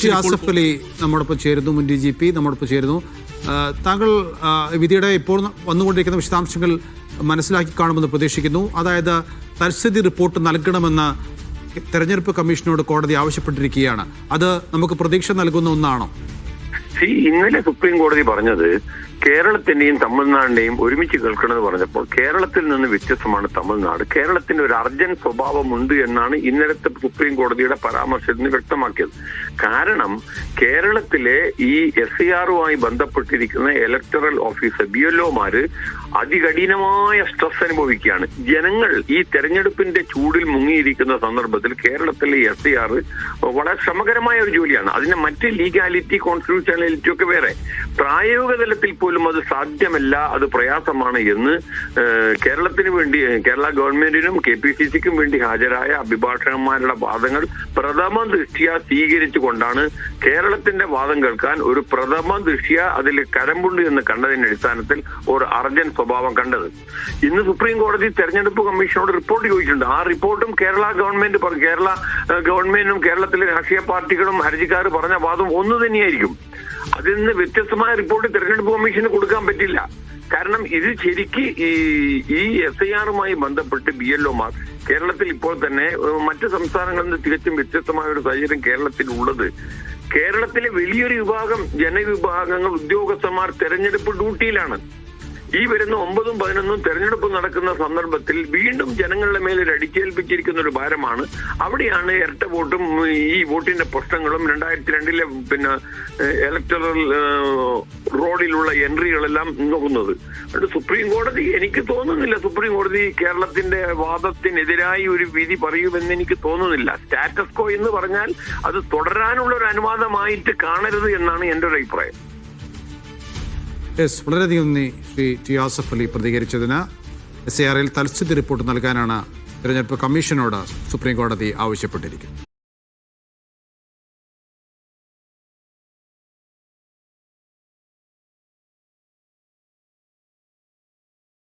ശ്രീ ആസഫ് അലി നമ്മോടൊപ്പം ചേരുന്നു മുൻ ഡി ജി പി നമ്മോടൊപ്പം ചേരുന്നു. താങ്കൾ വിധിയുടെ ഇപ്പോൾ വന്നുകൊണ്ടിരിക്കുന്ന വിശദാംശങ്ങൾ മനസ്സിലാക്കി കാണുമെന്ന് പ്രതീക്ഷിക്കുന്നു. അതായത് തൽസ്ഥിതി റിപ്പോർട്ട് നൽകണമെന്ന് തെരഞ്ഞെടുപ്പ് കമ്മീഷനോട് കോടതി ആവശ്യപ്പെട്ടിരിക്കുകയാണ്. അത് നമുക്ക് പ്രതീക്ഷ നൽകുന്ന ഒന്നാണോ? ഇന്നലെ സുപ്രീം കോടതി പറഞ്ഞത് കേരളത്തിന്റെയും തമിഴ്നാടിന്റെയും ഒരുമിച്ച് കേൾക്കണമെന്ന് പറഞ്ഞപ്പോൾ കേരളത്തിൽ നിന്ന് വ്യത്യസ്തമാണ് തമിഴ്നാട്. കേരളത്തിന്റെ ഒരു അർജൻ സ്വഭാവമുണ്ട് എന്നാണ് ഇന്നലത്തെ സുപ്രീം കോടതിയുടെ പരാമർശത്തിൽ നിന്ന് വ്യക്തമാക്കിയത്. കാരണം കേരളത്തിലെ ഈ എസ് ആറുമായി ബന്ധപ്പെട്ടിരിക്കുന്ന ഇലക്ടറൽ ഓഫീസർ ബി എൽ ഒമാര് അതികഠിനമായ സ്ട്രെസ് അനുഭവിക്കുകയാണ്. ജനങ്ങൾ ഈ തെരഞ്ഞെടുപ്പിന്റെ ചൂടിൽ മുങ്ങിയിരിക്കുന്ന സന്ദർഭത്തിൽ കേരളത്തിലെ എസ് ആർ വളരെ ശ്രമകരമായ ഒരു ജോലിയാണ്. അതിന്റെ മറ്റ് ലീഗാലിറ്റി കോൺസ്റ്റിറ്റ്യൂഷണാലിറ്റി ഒക്കെ വേറെ. പ്രായോഗിക തലത്തിൽ പോലും അത് സാധ്യമല്ല അത് പ്രയാസമാണ് എന്ന് കേരളത്തിന് വേണ്ടി കേരള ഗവൺമെന്റിനും കെ പി സി സിക്കും വേണ്ടി ഹാജരായ അഭിഭാഷകന്മാരുടെ വാദങ്ങൾ പ്രഥമ ദൃഷ്ടിയ സ്വീകരിച്ചുകൊണ്ടാണ് കേരളത്തിന്റെ വാദം കേൾക്കാൻ ഒരു പ്രഥമ ദൃഷ്ടിയ അതിൽ കരമ്പുണ്ട് എന്ന് കണ്ടതിന്റെ അടിസ്ഥാനത്തിൽ ഒരു അർജൻ സ്വഭാവം കണ്ടത്. ഇന്ന് സുപ്രീം കോടതി തെരഞ്ഞെടുപ്പ് കമ്മീഷനോട് റിപ്പോർട്ട് ചോദിച്ചിട്ടുണ്ട്. ആ റിപ്പോർട്ടും കേരള ഗവൺമെന്റ് കേരള ഗവൺമെന്റും കേരളത്തിലെ രാഷ്ട്രീയ പാർട്ടികളും ഹർജിക്കാർ പറഞ്ഞ വാദം ഒന്ന് തന്നെയായിരിക്കും. അതിൽ നിന്ന് വ്യത്യസ്തമായ റിപ്പോർട്ട് തെരഞ്ഞെടുപ്പ് കമ്മീഷന് കൊടുക്കാൻ പറ്റില്ല. കാരണം ഇത് ശരിക്ക് ഈ ഈ എസ് ഐ ആറുമായി ബന്ധപ്പെട്ട് ബി എൽ ഒമാർ കേരളത്തിൽ ഇപ്പോൾ തന്നെ മറ്റ് സംസ്ഥാനങ്ങളിൽ നിന്ന് തികച്ചും വ്യത്യസ്തമായ ഒരു സാഹചര്യം കേരളത്തിൽ ഉള്ളത്. കേരളത്തിലെ വലിയൊരു വിഭാഗം ജനവിഭാഗങ്ങൾ ഉദ്യോഗസ്ഥന്മാർ തെരഞ്ഞെടുപ്പ് ഡ്യൂട്ടിയിലാണ്. ഈ വരുന്ന ഒമ്പതും പതിനൊന്നും തെരഞ്ഞെടുപ്പ് നടക്കുന്ന സന്ദർഭത്തിൽ വീണ്ടും ജനങ്ങളുടെ മേലിൽ അടിച്ചേൽപ്പിച്ചിരിക്കുന്ന ഒരു ഭാരമാണ്. അവിടെയാണ് ഇരട്ട വോട്ടും ഈ വോട്ടിന്റെ പ്രശ്നങ്ങളും. രണ്ടായിരത്തി രണ്ടിലെ പിന്നെ ഇലക്ടറൽ റോഡിലുള്ള എൻട്രികളെല്ലാം നോക്കുന്നത്. അതുകൊണ്ട് സുപ്രീം കോടതി എനിക്ക് തോന്നുന്നില്ല സുപ്രീം കോടതി കേരളത്തിന്റെ വാദത്തിനെതിരായി ഒരു വിധി പറയുമെന്ന് എനിക്ക് തോന്നുന്നില്ല. സ്റ്റാറ്റസ്കോ എന്ന് പറഞ്ഞാൽ അത് തുടരാനുള്ള ഒരു അനുവാദമായിട്ട് കാണരുത് എന്നാണ് എന്റെ ഒരു അഭിപ്രായം. യെസ് വളരെയധികം നന്ദി ശ്രീ ടി ആസഫ് അലി പ്രതികരിച്ചതിന്. എസ് എ ആറിൽ തൽസ്ഥിതി റിപ്പോർട്ട് നൽകാനാണ് തെരഞ്ഞെടുപ്പ് കമ്മീഷനോട് സുപ്രീം കോടതി ആവശ്യപ്പെട്ടിരിക്കുന്നത്.